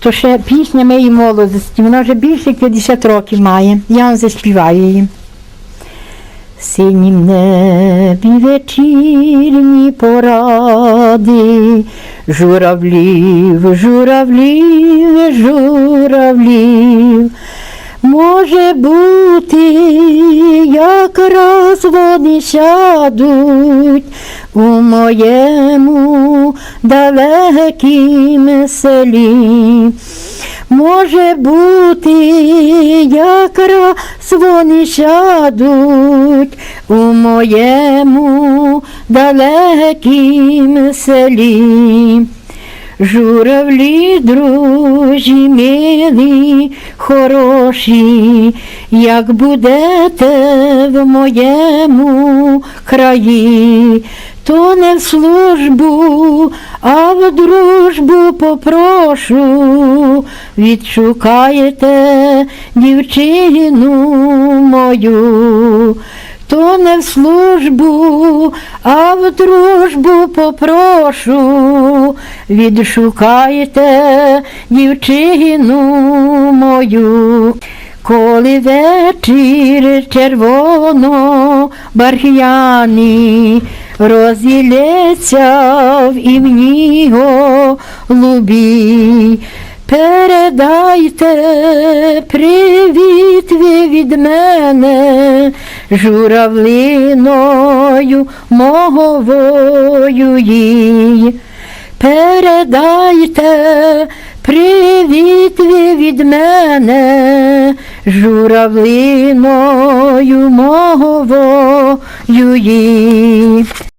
то ще пісня моєї молодості. Вона вже більше 50 років має. Я вам заспіваю її. Синім небі вечірні поради, журавлів, журавлів, журавлів. Може бути, якраз вони сядуть у моєму далекім селі. Може бути, якраз вони сядуть у моєму далекім селі. Журавлі, друзі, милі, хороші, як будете в моєму краї, то не в службу, а в дружбу попрошу, відшукаєте дівчину мою то не в службу, а в дружбу попрошу, відшукайте дівчину мою. Коли вечір червоно барх'яний розділється в імні голубі, Передайте привіт від мене журавлиною мовою їй. Передайте привіт від мене журавлиною мовою їй.